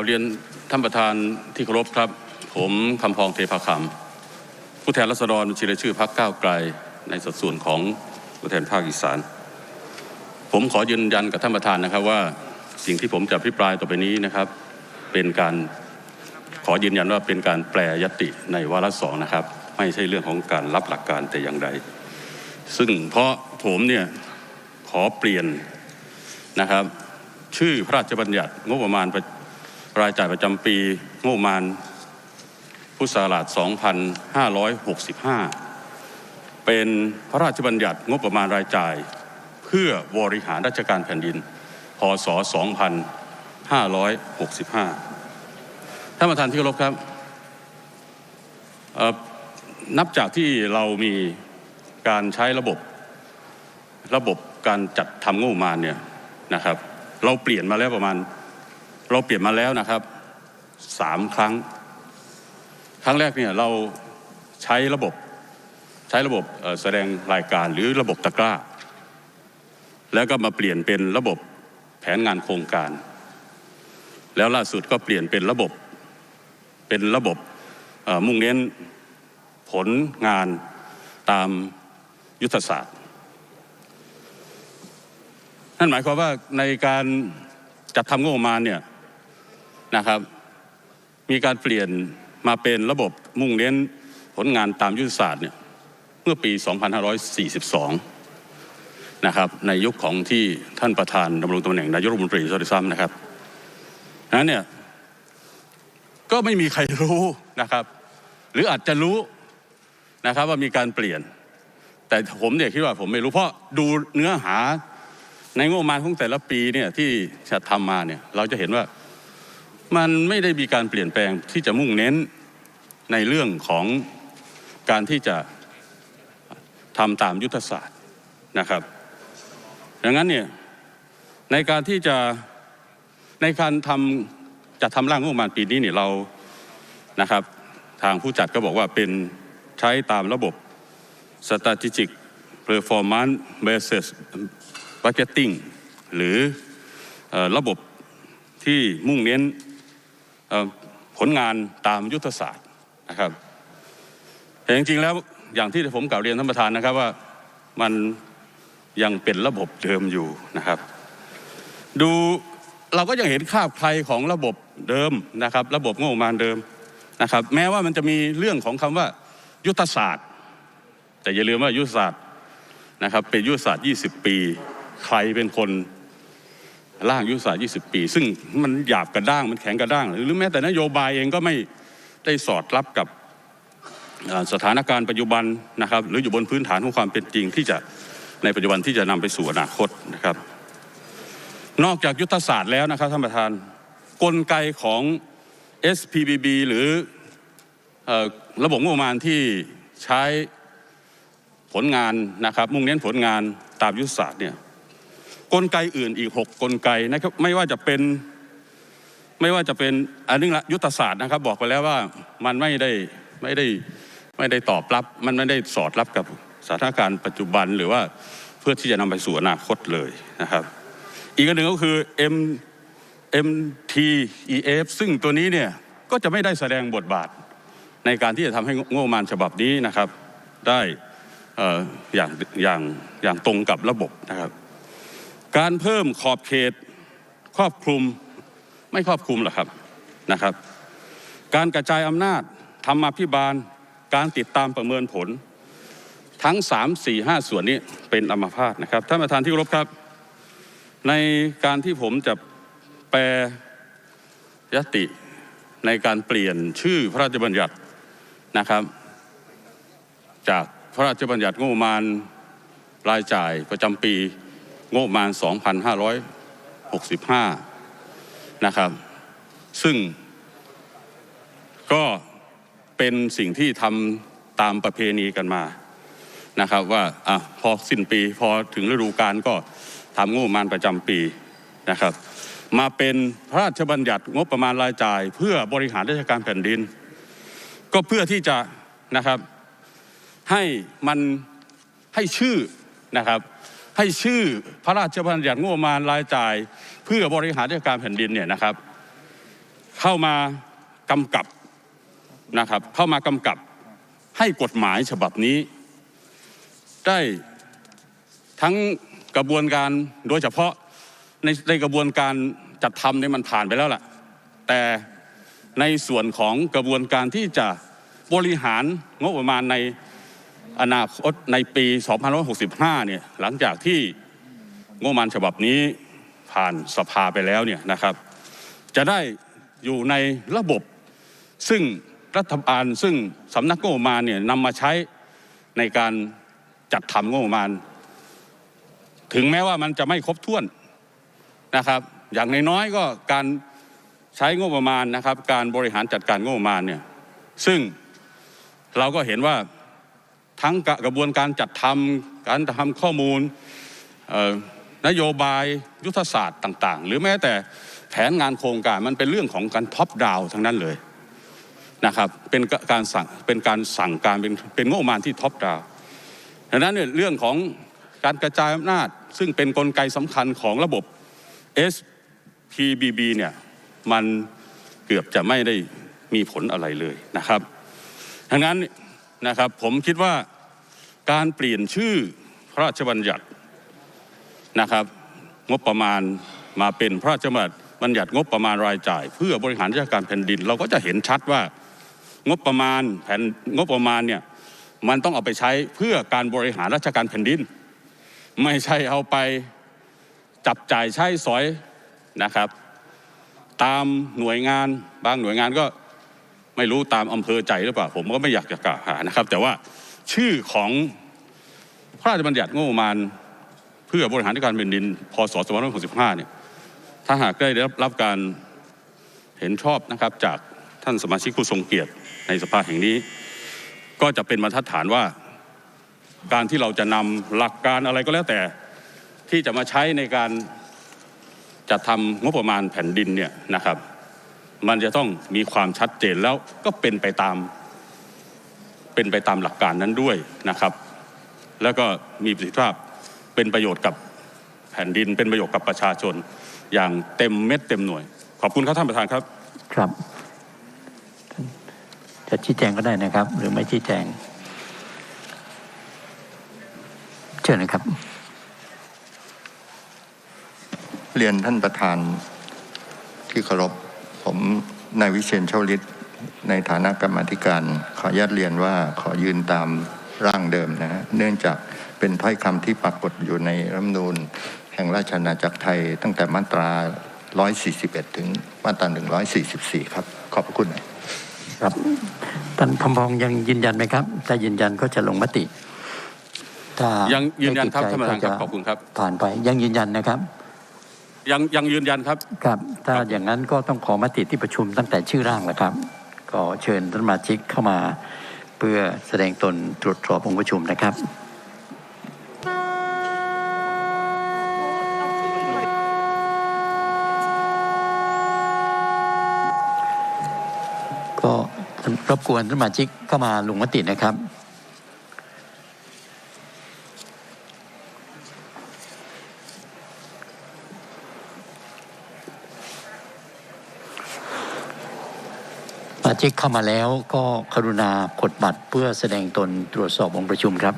บเรียนท่านประธานที่เคารพครับ ผมคำพองเทพาคำผู้แทนรัษฎรบัญชีรายชื่อพรรคก้าวไกล ในสัดส่วนของผู้แทนภาคอีสาน ผมขอยืนยันกับท่านประธานนะครับว่าสิ่งที่ผมจะพิปรายต่อไปนี้นะครับ เป็นการขอยืนยันว่าเป็นการแปลยติในวาระสองนะครับ ไม่ใช่เรื่องของการรับหลักการแต่อย่างใดซึ่งเพราะผมเนี่ยขอเปลี่ยนนะครับ ชื่อพระราชบัญญัติงบประมาณป รายจ่ายประจำปีงบประมาณพุทธศักราช 2565 เป็นพระราชบัญญัติงบประมาณรายจ่าย เพื่อบริหารราชการแผ่นดิน พศ 2565 ท่านประธานที่เคารพครับนับจากที่เรามีการใช้ระบบระบบการจัดทำงบประมาณเนี่ยนะครับ เราเปลี่ยนมาแล้วประมาณ เราเปลี่ยนมาแล้วนะครับสามครั้ง ครั้งแรกเนี่ยเราใช้ระบบใช้ระบบแสดงรายการหรือระบบตะกร้า แล้วก็มาเปลี่ยนเป็นระบบแผนงานโครงการ แล้วล่าสุดก็เปลี่ยนเป็นระบบเป็นระบบมุ่งเน้นผลงานตามยุทธศาสตร์ นั่นหมายความว่าในการจัดทำงบประมาณเนี่ย นะครับ มีการเปลี่ยนมาเป็นระบบมุ่งเน้นผลงานตามยุทธศาสตร์เนี่ยเมื่อปี 2542 นะครับ ในยุคของที่ท่านประธานดำรงตำแหน่งนายกรัฐมนตรีซะด้วยซ้ำนะครับนั้นเนี่ยก็ไม่มีใครรู้นะครับ หรืออาจจะรู้นะครับว่ามีการเปลี่ยน แต่ผมเนี่ยคิดว่าผมไม่รู้เพราะดูเนื้อหาในงบประมาณของแต่ละปีเนี่ยที่จะทำมาเนี่ยเราจะเห็นว่า มันไม่ได้มีการเปลี่ยนแปลงที่จะมุ่งเน้นในเรื่องของการที่จะทำตามยุทธศาสตร์นะครับดังนั้นเนี่ยในการที่จะในการทำจะทำร่างงบประมาณปีนี้เนี่ยเรานะครับ ทางผู้จัดก็บอกว่าเป็นใช้ตามระบบ strategic performance basis budgeting หรือออระบบที่มุ่งเน้น ผลงานตามยุทธศาสตร์นะครับแต่จริงๆแล้วอย่างที่ผมกล่าวเรียนท่านประธานนะครับว่ามันยังเป็นระบบเดิมอยู่นะครับ ดูเราก็ยังเห็นคาบใครของระบบเดิมนะครับ ระบบงบประมาณเดิมนะครับ แม้ว่ามันจะมีเรื่องของคำว่ายุทธศาสตร์ แต่อย่าลืมว่ายุทธศาสตร์นะครับเป็นยุทธศาสตร์ 20 ปี ใครเป็นคน ร่างยุทธศาสตร์20 ปี ซึ่งมันหยาบกระด้างมันแข็งกระด้าง หรือแม้แต่นโยบายเองก็ไม่ได้สอดรับกับสถานการณ์ปัจจุบันนะครับ หรืออยู่บนพื้นฐานของความเป็นจริงที่จะในปัจจุบันที่จะนำไปสู่อนาคตนะครับ นอกจากยุทธศาสตร์แล้วนะครับท่านประธาน กลไกของ SPBB หรืออระบบงบประมาณที่ใช้ผลงานนะครับ มุ่งเน้นผลงานตามยุทธศาสตร์เนี่ย กลไกอื่นอีก 6 กลไกนะครับไม่ว่าจะเป็นไม่ว่าจะเป็นอันนึงละยุทธศาสตร์นะครับ บอกไปแล้วว่ามันไม่ได้ไม่ได้ไม่ได้ตอบรับ มันไม่ได้สอดรับกับสถานการณ์ปัจจุบันหรือว่าเพื่อที่จะนำไปสู่อนาคตเลยนะครับ อีกอันหนึ่งก็คือ M MTEF ซึ่งตัวนี้เนี่ยก็จะไม่ได้แสดงบทบาทในการที่จะทำให้งบประมาณฉบับนี้นะครับ ได้อย่างอย่างอย่างตรงกับระบบนะครับ การเพิ่มขอบเขตครอบคลุมไม่ครอบคลุมหรอครับนะครับ การกระจายอำนาจธรรมาภิบาล การติดตามประเมินผล ทั้ง 3 4 5 ส่วนนี้เป็นอัมพาตนะครับท่านประธานที่เคารพครับ ในการที่ผมจะแปลยติในการเปลี่ยนชื่อพระราชบัญญัตินะครับ จากพระราชบัญญัติงบประมาณรายจ่ายประจำปี งบประมาณ 2565 นะครับ ซึ่งก็เป็นสิ่งที่ทำตามประเพณีกันมานะครับว่าอะพอสิ้นปีพอถึงฤดูกาลก็ทำงบประมาณประจำปีนะครับ มาเป็นพระราชบัญญัติงบประมาณรายจ่าย เพื่อบริหารราชการแผ่นดิน ก็เพื่อที่จะนะครับให้มันให้ชื่อนะครับ ให้ชื่อพระราชบัญญัติงบประมาณรายจ่าย เพื่อบริหารราชการแผ่นดินเนี่ยนะครับ เข้ามากำกับนะครับ เข้ามากำกับให้กฎหมายฉบับนี้ ได้ทั้งกระบวนการโดยเฉพาะในในกระบวนการจัดทำเนี่ยมันผ่านไปแล้วล่ะ แต่ในส่วนของกระบวนการที่จะบริหารงบประมาณใน อนาคตในปี 2565 เนี่ยหลังจากที่งบประมาณฉบับนี้ผ่านสภาไปแล้วเนี่ยนะครับ จะได้อยู่ในระบบซึ่งรัฐบาลซึ่งสำนักงบประมาณเนี่ยนำมาใช้ในการจัดทำงบประมาณ ถึงแม้ว่ามันจะไม่ครบถ้วนนะครับ อย่างน้อยๆก็การใช้งบประมาณนะครับ การบริหารจัดการงบประมาณเนี่ยซึ่งเราก็เห็นว่า ทั้งกระบวนการจัดทำการทำข้อมูลนโยบายยุทธศาสตร์ต่าง ๆ หรือแม้แต่แผนงานโครงการมันเป็นเรื่องของการท็อปดาวทั้งนั้นเลยนะครับเป็นการสั่งเป็นการสั่งการเป็นเป็นงบประมาณที่ท็อปดาวดังนั้นเนี่ยเรื่องของการกระจายอำนาจ ซึ่งเป็นนกลไกสำคัญของระบบ SPBB เนี่ยมันเกือบจะไม่ได้มีผลอะไรเลยนะครับดังนั้น นะครับ ผมคิดว่าการเปลี่ยนชื่อพระราชบัญญัตินะครับ งบประมาณมาเป็นพระราชบัญญัติงบประมาณรายจ่าย เพื่อบริหารราชการแผ่นดิน เราก็จะเห็นชัดว่างบประมาณแผ่นงบประมาณเนี่ยมันต้องเอาไปใช้เพื่อการบริหารราชการแผ่นดิน ไม่ใช่เอาไปจับจ่ายใช้สอยนะครับ ตามหน่วยงานบางหน่วยงานก็ ไม่รู้ตามอำเภอใจหรือเปล่า ผมก็ไม่อยากจะกล่าวหานะครับ แต่ว่าชื่อของพระราชบัญญัติงบประมาณ เพื่อบริหารการแผ่นดิน พศ 2565 เนี่ย ถ้าหากได้รับรับการเห็นชอบนะครับจากท่านสมาชิกผู้ทรงเกียรติในสภาแห่งนี้ ก็จะเป็นบรรทัดฐานว่า การที่เราจะนำหลักการอะไรก็แล้วแต่ที่จะมาใช้ในการจัดทำงบประมาณแผ่นดินเนี่ยนะครับ มันจะต้องมีความชัดเจนแล้วก็เป็นไปตาม เป็นไปตามหลักการนั้นด้วยนะครับ แล้วก็มีประสิทธิภาพเป็นประโยชน์กับแผ่นดิน เป็นประโยชน์กับประชาชน อย่างเต็มเม็ดเต็มหน่วย ขอบคุณครับท่านประธานครับครับจะชี้แจงก็ได้นะครับ หรือไม่ชี้แจงเชิญนะครับ เรียนท่านประธานที่เคารพ ผมนายวิเชียนเช่าฤทธิ์ในฐานะกรรมาธิการ ขออนุญาตเรียนว่าขอยืนตามร่างเดิมนะฮะเนื่องจากเป็นถ้อยคำที่ปรากฏอยู่ในรัฐธรรมนูญแห่งราชอาณาจักรไทย ตั้งแต่มาตรา 141 ถึงมาตรา 144 ครับ ขอบพระคุณครับท่านคำพองยังยืนยันไหมครับ ถ้ายืนยันก็จะลงมติถ้ายังยืนยันครับไม่ติดใจท่านประธานครับก็จะขอบคุณครับผ่านไปยังยืนยันนะครับ ยังยังยืนยันครับครับ ถ้าครับอย่างนั้นก็ต้องขอมติที่ประชุมตั้งแต่ชื่อร่างแล้วครับ ก็เชิญท่านสมาชิกเข้ามา เพื่อแสดงตนตรวจสอบองค์ประชุมนะครับก็รบกวนท่านสมาชิกเข้ามาลงมตินะครับ ชิกเข้ามาแล้วก็กรุณากดบัตรเพื่อแสดงตนตรวจสอบองค์ประชุมครับ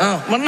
อ้าวมัน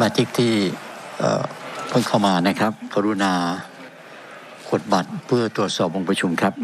มาจิกที่เอ่เพิ่งเข้ามานะครับ กรุณากดบัตรเพื่อตรวจสอบวงประชุมครับ